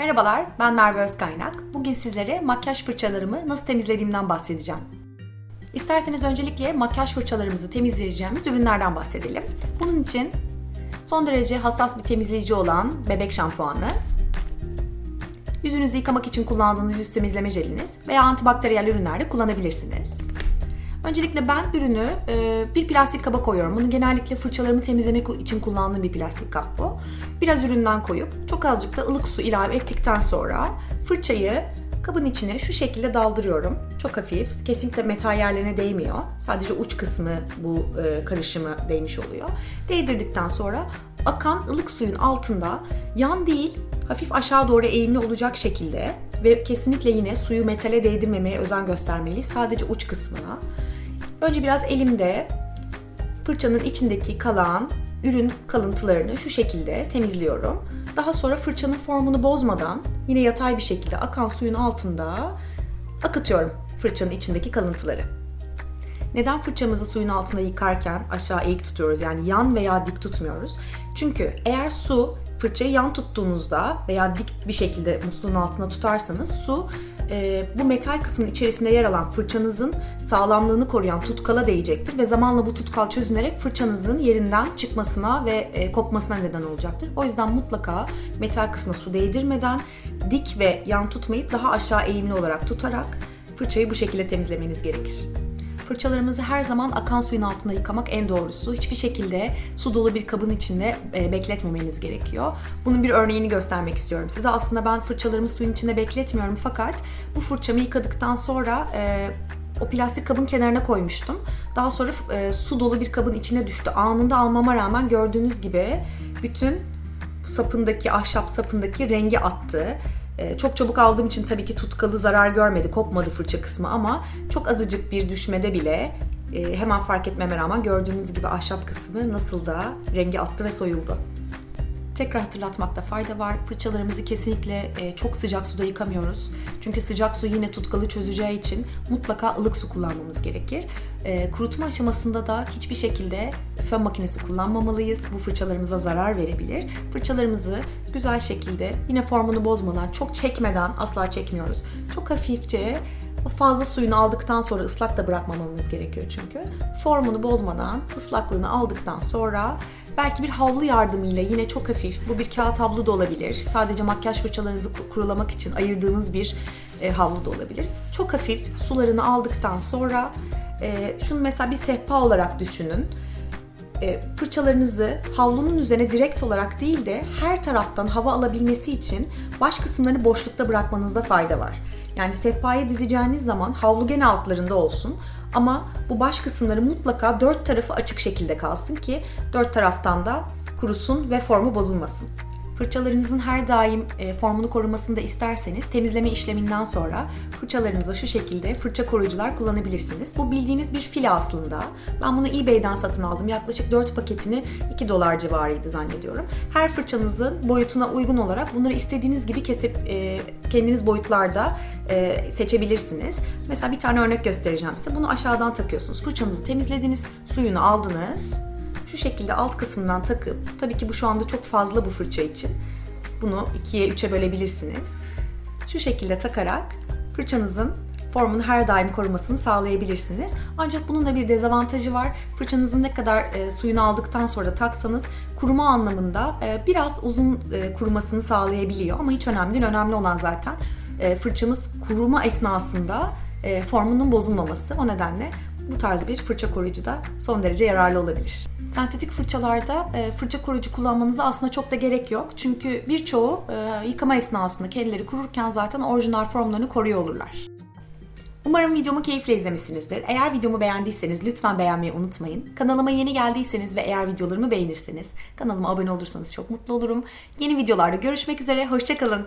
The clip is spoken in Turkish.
Merhabalar, ben Merve Özkaynak. Bugün sizlere makyaj fırçalarımı nasıl temizlediğimden bahsedeceğim. İsterseniz öncelikle makyaj fırçalarımızı temizleyeceğimiz ürünlerden bahsedelim. Bunun için son derece hassas bir temizleyici olan bebek şampuanı, yüzünüzü yıkamak için kullandığınız yüz temizleme jeliniz veya antibakteriyel ürünlerde kullanabilirsiniz. Öncelikle ben ürünü e, bir plastik kaba koyuyorum. Bunu genellikle fırçalarımı temizlemek için kullandığım bir plastik kap bu. Biraz üründen koyup çok azıcık da ılık su ilave ettikten sonra fırçayı kabın içine şu şekilde daldırıyorum. Çok hafif, kesinlikle metal yerlerine değmiyor. Sadece uç kısmı bu e, karışımı değmiş oluyor. Değdirdikten sonra akan ılık suyun altında yan değil, hafif aşağı doğru eğimli olacak şekilde ve kesinlikle yine suyu metale değdirmemeye özen göstermeliyiz. Sadece uç kısmına. Önce biraz elimde fırçanın içindeki kalan ürün kalıntılarını şu şekilde temizliyorum. Daha sonra fırçanın formunu bozmadan yine yatay bir şekilde akan suyun altında akıtıyorum fırçanın içindeki kalıntıları. Neden fırçamızı suyun altında yıkarken aşağı eğik tutuyoruz yani yan veya dik tutmuyoruz? Çünkü eğer su fırçayı yan tuttuğunuzda veya dik bir şekilde musluğun altına tutarsanız su e, bu metal kısmın içerisinde yer alan fırçanızın sağlamlığını koruyan tutkala değecektir ve zamanla bu tutkal çözünerek fırçanızın yerinden çıkmasına ve e, kopmasına neden olacaktır. O yüzden mutlaka metal kısmına su değdirmeden dik ve yan tutmayıp daha aşağı eğimli olarak tutarak fırçayı bu şekilde temizlemeniz gerekir. Fırçalarımızı her zaman akan suyun altında yıkamak en doğrusu. Hiçbir şekilde su dolu bir kabın içinde e, bekletmemeniz gerekiyor. Bunun bir örneğini göstermek istiyorum size. Aslında ben fırçalarımı suyun içinde bekletmiyorum fakat bu fırçamı yıkadıktan sonra e, o plastik kabın kenarına koymuştum. Daha sonra e, su dolu bir kabın içine düştü. Anında almama rağmen gördüğünüz gibi bütün sapındaki, ahşap sapındaki rengi attı. Ee, Çok çabuk aldığım için tabii ki tutkalı zarar görmedi, kopmadı fırça kısmı ama çok azıcık bir düşmede bile e, hemen fark etmeme rağmen gördüğünüz gibi ahşap kısmı nasıl da rengi attı ve soyuldu. Tekrar hatırlatmakta fayda var. Fırçalarımızı kesinlikle e, çok sıcak suda yıkamıyoruz. Çünkü sıcak su yine tutkalı çözeceği için mutlaka ılık su kullanmamız gerekir. E, kurutma aşamasında da hiçbir şekilde fön makinesi kullanmamalıyız. Bu fırçalarımıza zarar verebilir. Fırçalarımızı güzel şekilde yine formunu bozmadan, çok çekmeden asla çekmiyoruz. Çok hafifçe fazla suyunu aldıktan sonra ıslak da bırakmamamız gerekiyor çünkü. Formunu bozmadan, ıslaklığını aldıktan sonra belki bir havlu yardımıyla yine çok hafif, bu bir kağıt havlu da olabilir. Sadece makyaj fırçalarınızı ku- kurulamak için ayırdığınız bir e, havlu da olabilir. Çok hafif sularını aldıktan sonra e, şunu mesela bir sehpa olarak düşünün e, fırçalarınızı havlunun üzerine direkt olarak değil de her taraftan hava alabilmesi için baş kısımlarını boşlukta bırakmanızda fayda var. Yani sehpaya dizeceğiniz zaman havlu gene altlarında olsun ama bu baş kısımları mutlaka dört tarafı açık şekilde kalsın ki dört taraftan da kurusun ve formu bozulmasın. Fırçalarınızın her daim e, formunu korumasını da isterseniz temizleme işleminden sonra fırçalarınıza şu şekilde fırça koruyucular kullanabilirsiniz. Bu bildiğiniz bir fil aslında. Ben bunu eBay'den satın aldım. Yaklaşık 4 paketini 2 dolar civarıydı zannediyorum. Her fırçanızın boyutuna uygun olarak bunları istediğiniz gibi kesip e, kendiniz boyutlarda e, seçebilirsiniz. Mesela bir tane örnek göstereceğim size. Bunu aşağıdan takıyorsunuz. Fırçanızı temizlediniz, suyunu aldınız şu şekilde alt kısmından takıp, tabii ki bu şu anda çok fazla bu fırça için. Bunu ikiye, üçe bölebilirsiniz. Şu şekilde takarak fırçanızın formunu her daim korumasını sağlayabilirsiniz. Ancak bunun da bir dezavantajı var. Fırçanızın ne kadar e, suyunu aldıktan sonra taksanız kuruma anlamında e, biraz uzun e, kurumasını sağlayabiliyor. Ama hiç önemli değil. Önemli olan zaten e, fırçamız kuruma esnasında e, formunun bozulmaması. O nedenle bu tarz bir fırça koruyucu da son derece yararlı olabilir. Sentetik fırçalarda e, fırça koruyucu kullanmanıza aslında çok da gerek yok. Çünkü birçoğu e, yıkama esnasında kendileri kururken zaten orijinal formlarını koruyor olurlar. Umarım videomu keyifle izlemişsinizdir. Eğer videomu beğendiyseniz lütfen beğenmeyi unutmayın. Kanalıma yeni geldiyseniz ve eğer videolarımı beğenirseniz kanalıma abone olursanız çok mutlu olurum. Yeni videolarda görüşmek üzere, hoşçakalın.